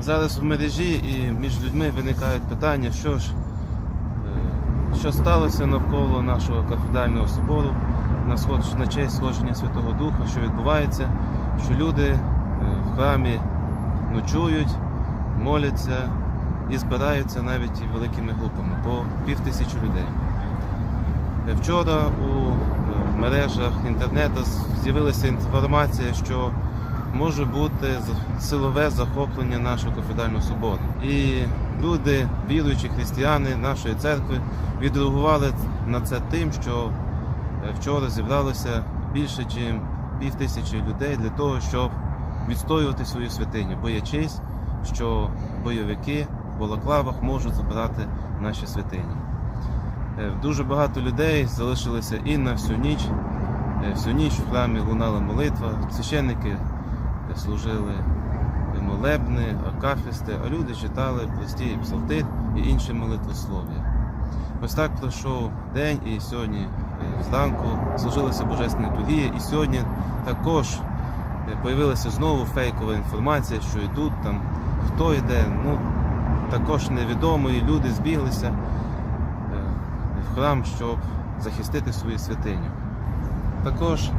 Зараз в мережі і між людьми виникають питання, що ж, е, що сталося навколо нашого кафедрального собору на, на честь сходження Святого Духа, що відбувається, що люди е, в храмі ночують, моляться і збираються навіть і великими групами по пів тисячі людей. Е, Вчора у мережах інтернету з'явилася інформація, що може бути силове захоплення нашого кафедрального собору. І люди, віруючі християни нашої церкви, відреагували на це тим, що е, вчора зібралося більше, ніж пів тисячі людей для того, щоб відстоювати свою святиню, боячись, що бойовики в балаклавах можуть забрати наші святині. Е, Дуже багато людей залишилися і на всю ніч. Е, Всю ніч в храмі лунала молитва, священники служили молебни, акафісти, а люди читали прості псалти і інші молитвослов'я. Ось так пройшов день і сьогодні е, зранку служилася Божественна літургія, і сьогодні також е, появилася знову фейкова інформація, що йдуть там, хто йде, ну також невідомо, і люди збіглися е, в храм, щоб захистити свою святиню. Також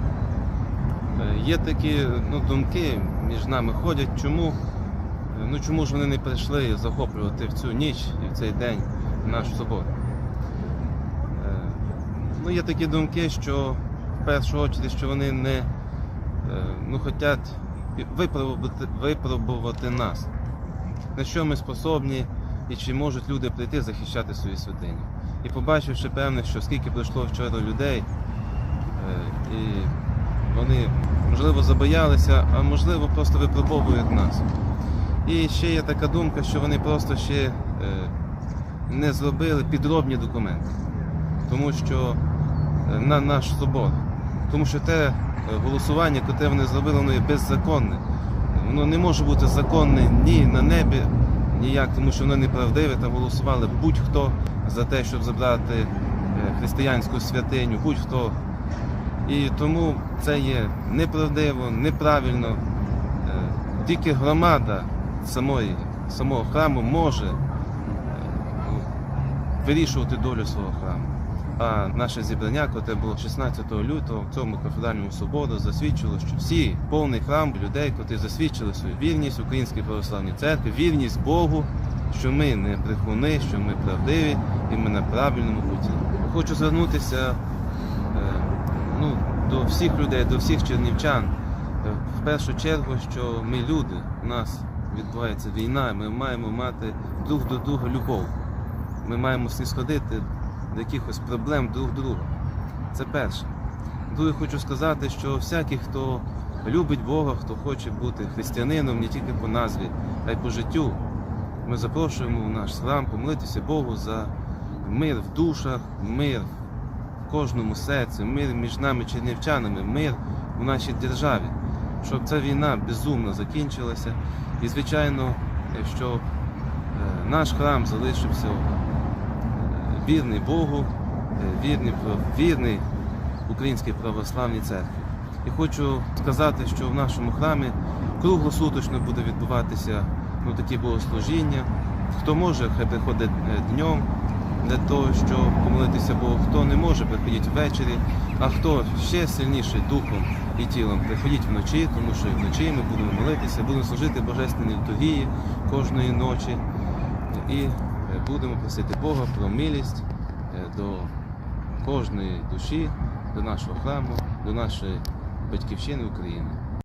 є такі ну, думки між нами ходять, чому, е, ну, чому ж вони не прийшли захоплювати в цю ніч і в цей день наш собор. Е, Ну, є такі думки, що в першу чергу, що вони не е, ну, хочуть випробувати, випробувати нас, на що ми способні і чи можуть люди прийти захищати свої святині. І побачивши певних, що скільки прийшло вчора людей, е, і вони можливо забоялися, а можливо просто випробовують нас. І ще є така думка, що вони просто ще е, не зробили підробні документи, тому що е, на наш собор. Тому що те е, голосування, яке вони зробили, воно є беззаконне. Воно не може бути законне ні на небі, ніяк, тому що воно неправдиве. Там голосували будь-хто за те, щоб забрати християнську святиню, будь-хто. І тому це є неправдиво, неправильно. Е, Тільки громада самої, самого храму може е, вирішувати долю свого храму. А наше зібрання, яке було 16 лютого в цьому кафедральному собору, засвідчило, що всі повний храм людей, які засвідчили свою вірність Українській православній церкві, вірність Богу, що ми не брехуни, що ми правдиві і ми на правильному путі. Хочу звернутися до всіх людей, до всіх чернівчан. Е, В першу чергу, що ми люди, у нас відбувається війна, ми маємо мати друг до друга любов. Ми маємо снисходити до якихось проблем друг друга. Це перше. Друге, хочу сказати, що всякий, хто любить Бога, хто хоче бути християнином не тільки по назві, а й по життю, ми запрошуємо в наш храм помолитися Богу за мир в душах, мир кожному серці, мир між нами чернівчанами, мир у нашій державі, щоб ця війна безумно закінчилася. І, звичайно, щоб е, наш храм залишився е, вірний Богу, е, вірний, вірний Українській православній церкві. І хочу сказати, що в нашому храмі круглосуточно буде відбуватися ну, такі богослужіння. Хто може, хай приходить днем для того, щоб помолитися Богу, хто не може, приходіть ввечері, а хто ще сильніший духом і тілом, приходіть вночі, тому що і вночі ми будемо молитися, будемо служити Божественній літургії кожної ночі і е, будемо просити Бога про милість е, до кожної душі, до нашого храму, до нашої батьківщини України.